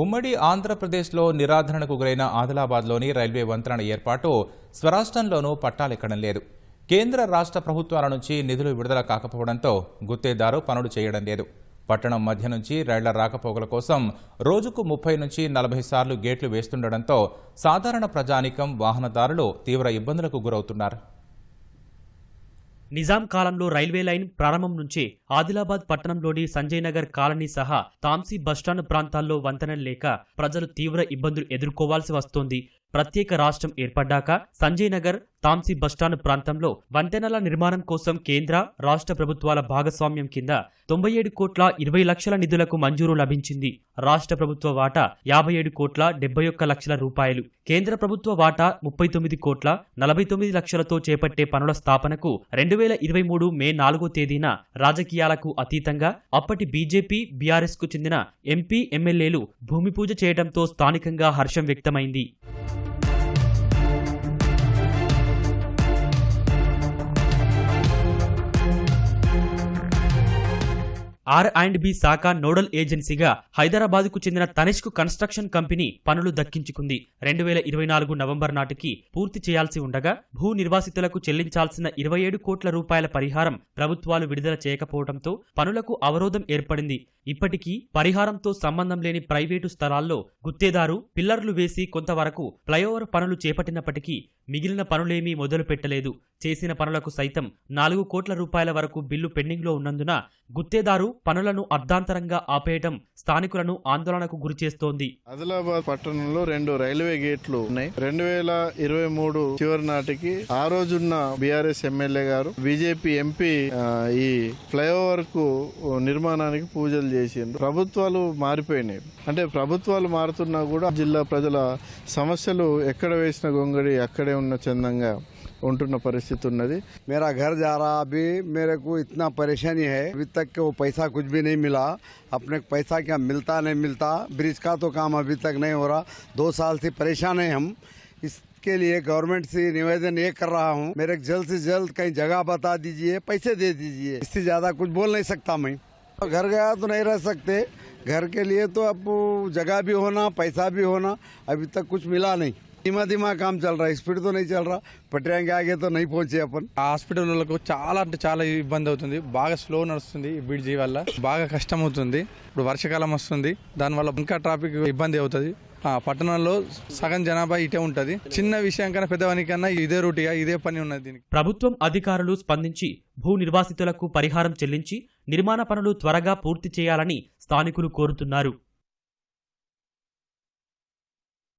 ఉమ్మడి ఆంధ్రప్రదేశ్లో నిరాధరణకు గురైన ఆదిలాబాద్లోని రైల్వే వంతెన ఏర్పాటు స్వరాష్ట్రంలోనూ పట్టాలెక్కడం లేదు. కేంద్ర రాష్ట్ర ప్రభుత్వాల నుంచి నిధులు విడుదల కాకపోవడంతో గుత్తేదారు పనులు చేయడం లేదు. పట్టణం మధ్య నుంచి రైళ్ళ రాకపోకల కోసం రోజుకు ముప్పై నుంచి నలభై సార్లు గేట్లు వేస్తుండటంతో సాధారణ ప్రజానికం వాహనదారులు తీవ్ర ఇబ్బందులకు గురవుతున్నారు. నిజాం కాలంలో రైల్వే లైన్ ప్రారంభం నుంచే ఆదిలాబాద్ పట్టణంలోని సంజయ్ నగర్ కాలనీ సహా తాంసీ బస్టాండ్ ప్రాంతాల్లో వంతెనలు లేక ప్రజలు తీవ్ర ఇబ్బందులు ఎదుర్కోవాల్సి వస్తోంది. ప్రత్యేక రాష్ట్రం ఏర్పడ్డాక సంజయ్ నగర్ తాంసీ బస్టాండ్ ప్రాంతంలో వంతెనల నిర్మాణం కోసం కేంద్ర రాష్ట్ర ప్రభుత్వాల భాగస్వామ్యం కింద తొంభై ఏడు కోట్ల ఇరవై లక్షల నిధులకు మంజూరు లభించింది. రాష్ట్ర ప్రభుత్వ వాటా యాభై ఏడు కోట్ల డెబ్బై ఒక్క లక్షల రూపాయలు. కేంద్ర ప్రభుత్వ వాటా ముప్పై తొమ్మిది కోట్ల నలభై తొమ్మిది లక్షలతో చేపట్టే పనుల స్థాపనకు రెండు వేల ఇరవై మూడు మే నాలుగో తేదీన రాజకీయాలకు అతీతంగా అప్పటి బీజేపీ బీఆర్ఎస్కు చెందిన ఎంపీ ఎమ్మెల్యేలు భూమి పూజ చేయడంతో స్థానికంగా హర్షం వ్యక్తమైంది. ఆర్ అండ్ బి శాఖ నోడల్ ఏజెన్సీగా హైదరాబాద్కు చెందిన తనిష్క్ కన్స్ట్రక్షన్ కంపెనీ పనులు దక్కించుకుంది. రెండు వేల ఇరవై నాలుగు నవంబర్ నాటికి పూర్తి చేయాల్సి ఉండగా భూ నిర్వాసితులకు చెల్లించాల్సిన ఇరవై ఏడు కోట్ల రూపాయల పరిహారం ప్రభుత్వాలు విడుదల చేయకపోవడంతో పనులకు అవరోధం ఏర్పడింది. ఇప్పటికీ పరిహారంతో సంబంధం లేని ప్రైవేటు స్థలాల్లో గుత్తేదారు పిల్లర్లు వేసి కొంతవరకు ఫ్లైఓవర్ పనులు చేపట్టినప్పటికీ మిగిలిన పనులేమీ మొదలు పెట్టలేదు. చేసిన పనులకు సైతం నాలుగు కోట్ల రూపాయల వరకు బిల్లు పెండింగ్లో ఉన్నందున గుత్తేదారు పనులను అర్ధాంతరంగా ఆపేయటం స్థానికులను ఆందోళనకు గురిచేస్తోంది ఆదిలాబాద్ పట్టణంలో రెండు రైల్వే గేట్లు ఉన్నాయి. రెండు వేల ఇరవై మూడు చివరి నాటికి ఆ రోజున్న బీఆర్ఎస్ ఎమ్మెల్యే గారు బీజేపీ ఎంపీ ఈ ఫ్లైఓవర్కు నిర్మాణానికి పూజలు చేసిండ్రు. ప్రభుత్వాలు మారిపోయినాయి. అంటే ప్రభుత్వాలు మారుతున్నా కూడా జిల్లా ప్రజల సమస్యలు ఎక్కడ వేసిన గొంగడి అక్కడే ఉన్న చందంగా ఉంటున్న పరిస్థితి ఉన్నది मेरा घर जा रहा अभी मेरे को इतना परेशानी है अभी तक के वो पैसा कुछ भी नहीं मिला अपने को पैसा क्या मिलता नहीं मिलता ब्रिज का तो काम अभी तक नहीं हो रहा दो साल से परेशान है हम इसके लिए गवर्नमेंट से निवेदन ये कर रहा हूँ मेरे को जल्द से जल्द कहीं जगह बता दीजिए पैसे दे दीजिए इससे ज्यादा कुछ बोल नहीं सकता मैं घर गया तो नहीं रह सकते घर के लिए तो अब जगह भी होना पैसा भी होना अभी तक कुछ मिला नहीं धीमा धीमा काम चल रहा है स्पीड तो नहीं चल रहा पटरिया के आगे तो नहीं पहुंचे अपन ఆ హాస్పిటల్ వాళ్ళకు చాలా అంటే చాలా ఇబ్బంది అవుతుంది బాగా స్లో నడుస్తుంది ఈ బ్రిడ్జి వల్ల బాగా కష్టం అవుతుంది ఇప్పుడు వర్షాకాలం వస్తుంది దానివల్ల ఇంకా ట్రాఫిక్ ఇబ్బంది అవుతుంది ఆ పట్టణంలో సగం జనాభా ఇటే ఉంటది చిన్న విషయం కన్నా పెద్దవానికన్నా ఇదే రూటిగా ఇదే పని ఉన్నది దీనికి ప్రభుత్వం అధికారులు స్పందించి భూ నిర్వాసితులకు పరిహారం చెల్లించి నిర్మాణ పనులు త్వరగా పూర్తి చేయాలని స్థానికులు కోరుతున్నారు